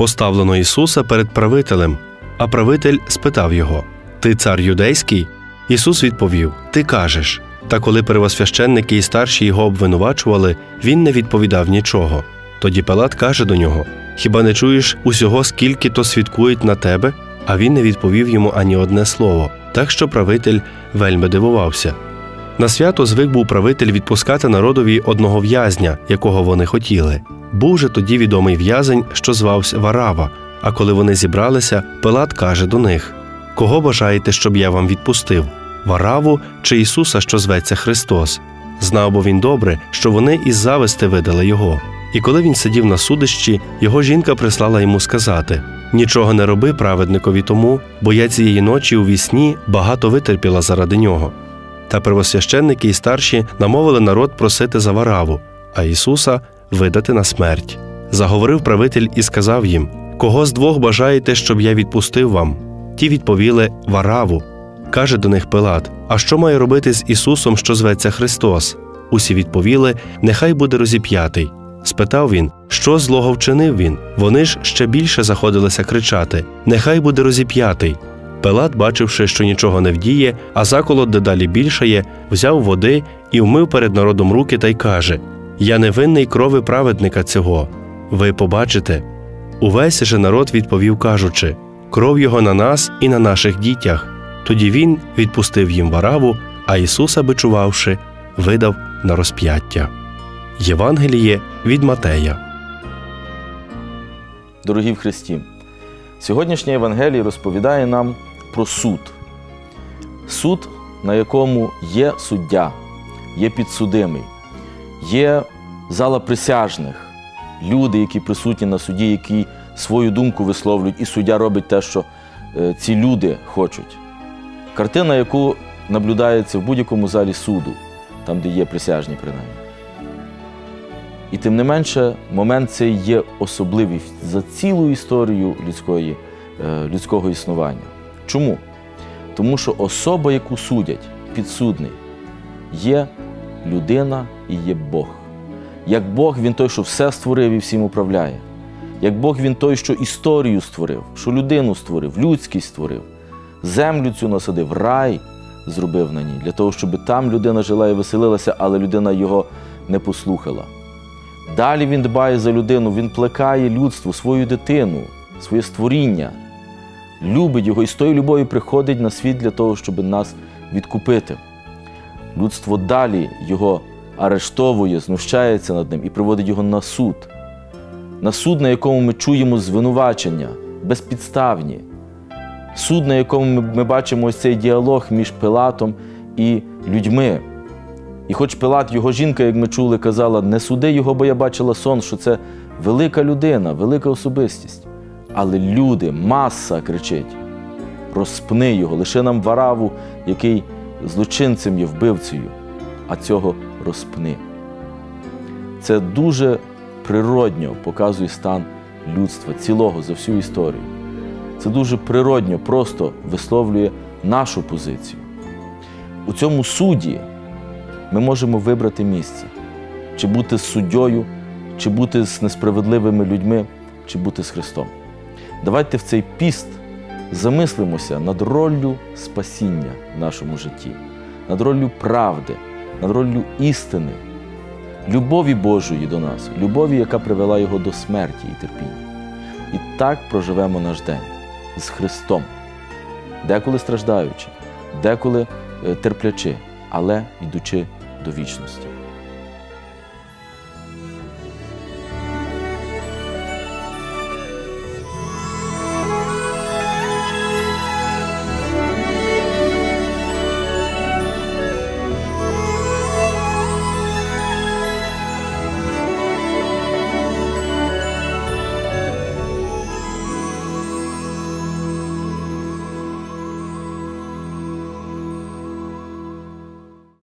поставлено Ісуса перед правителем, а правитель спитав його: Ти цар юдейський? Ісус відповів: Ти кажеш. Та коли первосвященники і старші його обвинувачували, він не відповідав нічого. Тоді Пилат каже до нього: Хіба не чуєш усього, скільки то свідкують на тебе? А він не відповів йому ані одне слово, так що правитель вельми дивувався. На свято звик був правитель відпускати народові одного в'язня, якого вони хотіли. Був же тоді відомий в'язень, що звався Варава. А коли вони зібралися, Пилат каже до них: Кого бажаєте, щоб я вам відпустив? Вараву чи Ісуса, що зветься Христос? Знав бо він добре, що вони із зависти видали його. І коли він сидів на судищі, його жінка прислала йому сказати: Нічого не роби праведникові тому, бо я цієї ночі у вісні багато витерпіла заради нього. Та первосвященники і старші намовили народ просити за вараву, а Ісуса видати на смерть. Заговорив правитель і сказав їм: Кого з двох бажаєте, щоб я відпустив вам? Ті відповіли Вараву. Каже до них Пилат: А що має робити з Ісусом, що зветься Христос? Усі відповіли: Нехай буде розіп'ятий. Спитав він, що злого вчинив він. Вони ж ще більше заходилися кричати: Нехай буде розіп'ятий. Пилат, бачивши, що нічого не вдіє, а заколот дедалі більшає, взяв води і вмив перед народом руки та й каже: Я не винний крови праведника цього. Ви побачите. Увесь же народ відповів, кажучи: кров його на нас і на наших дітях. Тоді він відпустив їм вараву, а Ісуса, бичувавши, видав на розп'яття. Євангеліє від Матея. Дорогі в Христі, сьогоднішнє Євангеліє розповідає нам про суд. Суд, на якому є суддя, є підсудимий, є зала присяжних, люди, які присутні на суді, які свою думку висловлюють, і суддя робить те, що е, ці люди хочуть. Картина, яку наблюдається в будь-якому залі суду, там, де є присяжні, принаймні. І тим не менше, момент цей є особливий за цілу історію людської, е, людського існування. Чому? Тому що особа, яку судять, підсудний, є людина і є Бог. Як Бог, він той, що все створив і всім управляє. Як Бог він той, що історію створив, що людину створив, людськість створив, землю цю насадив, рай зробив на ній, для того, щоб там людина жила і веселилася, але людина його не послухала. Далі він дбає за людину, він плекає людство, свою дитину, своє створіння, любить його і з тою любов'ю приходить на світ для того, щоб нас відкупити. Людство далі його арештовує, знущається над ним і приводить його на суд. На суд, на якому ми чуємо звинувачення, безпідставні. Суд, на якому ми бачимо ось цей діалог між Пилатом і людьми. І хоч Пилат, його жінка, як ми чули, казала, не суди його, бо я бачила сон, що це велика людина, велика особистість. Але люди, маса кричить: розпни його, лише нам вараву, який злочинцем є вбивцею, а цього розпни. Це дуже природньо показує стан людства цілого за всю історію. Це дуже природньо, просто висловлює нашу позицію. У цьому суді ми можемо вибрати місце, чи бути з суддєю, чи бути з несправедливими людьми, чи бути з Христом. Давайте в цей піст замислимося над роллю спасіння в нашому житті, над роллю правди, над роллю істини, любові Божої до нас, любові, яка привела Його до смерті і терпіння. І так проживемо наш день з Христом, деколи страждаючи, деколи терплячи, але йдучи до вічності.